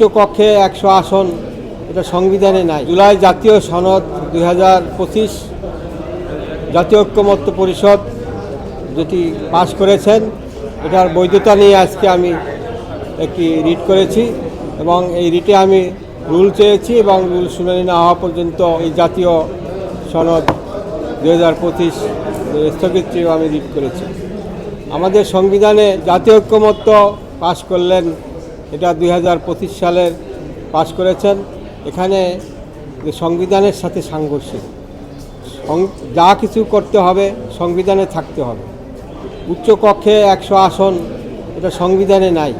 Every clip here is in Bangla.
উচ্চকক্ষে একশো আসন, এটা সংবিধানে নাই। জুলাই জাতীয় সনদ দুই হাজার পঁচিশ, জাতীয় ঐক্যমত্য পরিষদ যেটি পাশ করেছেন, এটার বৈধতা নিয়ে আজকে আমি একটি রিট করেছি এবং এই রিটে আমি রুল চেয়েছি এবং রুল শুনানি না হওয়া পর্যন্ত এই জাতীয় সনদ দুই হাজার পঁচিশ স্থগিত আমি রিট করেছি। আমাদের সংবিধানে জাতীয় ঐক্যমত্য পাশ করলেন এটা দুই হাজার পঁচিশ সালের পাশ করেছেন। এখানে সংবিধানের সাথে সাংঘর্ষিক। যা কিছু করতে হবে, সংবিধানে থাকতে হবে। উচ্চকক্ষে একশো আসন, এটা সংবিধানে নাই।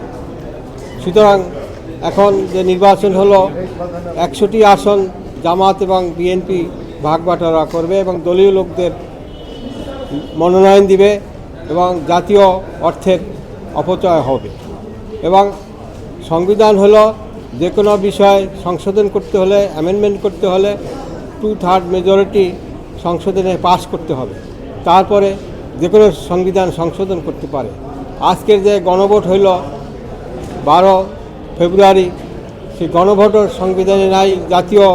সুতরাং এখন যে নির্বাচন হলো, একশোটি আসন জামাত এবং বিএনপি ভাগ বাটোয়ারা করবে এবং দলীয় লোকদের মনোনয়ন দিবে এবং জাতীয় অর্থের অপচয় হবে। এবং সংবিধান হলো যে কোনো বিষয় সংশোধন করতে হলে অ্যামেন্ডমেন্ট করতে হলে টু থার্ড মেজরিটি সংশোধনে পাস করতে হবে। তারপরে যে কোনো সংবিধান সংশোধন করতে পারে। আজকের যে গণভোট হইল বারো ফেব্রুয়ারি, সেই গণভোটও সংবিধানে নাই জাতীয়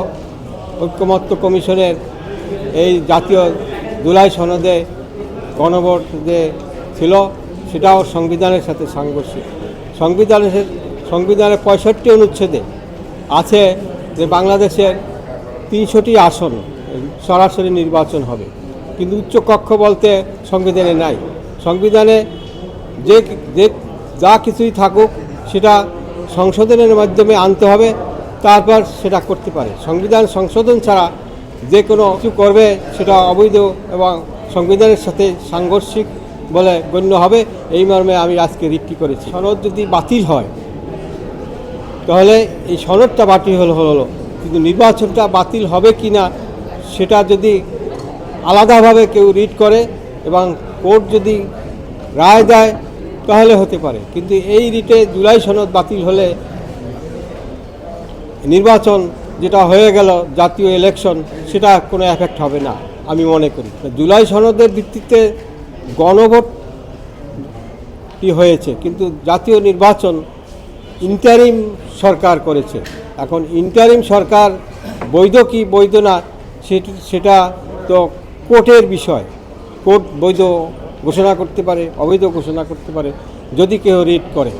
ঐক্যমত্য কমিশনের এই জাতীয় জুলাই সনদে গণভোট যে ছিল, সেটাও সংবিধানের সাথে সাংঘর্ষিক। সংবিধানের সংবিধানের পঁয়ষট্টি অনুচ্ছেদে আছে যে বাংলাদেশের তিনশোটি আসন সরাসরি নির্বাচন হবে। কিন্তু উচ্চকক্ষ বলতে সংবিধানে নাই। সংবিধানে যে যে যা কিছুই থাকুক সেটা সংশোধনের মাধ্যমে আনতে হবে, তারপর সেটা করতে পারে। সংবিধান সংশোধন ছাড়া যে কোনো কিছু করবে সেটা অবৈধ এবং সংবিধানের সাথে সাংঘর্ষিক বলে গণ্য হবে। এই মর্মে আমি আজকে রিটটি করেছি। সনদ যদি বাতিল হয় তাহলে এই সনদটা বাতিল হলো হলো কিন্তু নির্বাচনটা বাতিল হবে কি না, সেটা যদি আলাদাভাবে কেউ রিড করে এবং কোর্ট যদি রায় দেয়, তাহলে হতে পারে। কিন্তু এই রিটে জুলাই সনদ বাতিল হলে নির্বাচন যেটা হয়ে গেল, জাতীয় ইলেকশন সেটা কোনো এফেক্ট হবে না, আমি মনে করি। জুলাই সনদের ভিত্তিতে গণভোটটি হয়েছে, কিন্তু জাতীয় নির্বাচন ইন্টারিম সরকার করেছে। এখন ইন্টারিম সরকার বৈধ কি বৈধ না, সেট- তো কোর্টের বিষয়। কোর্ট বৈধ ঘোষণা করতে পারে, অবৈধ ঘোষণা করতে পারে, যদি কেউ রিট করে।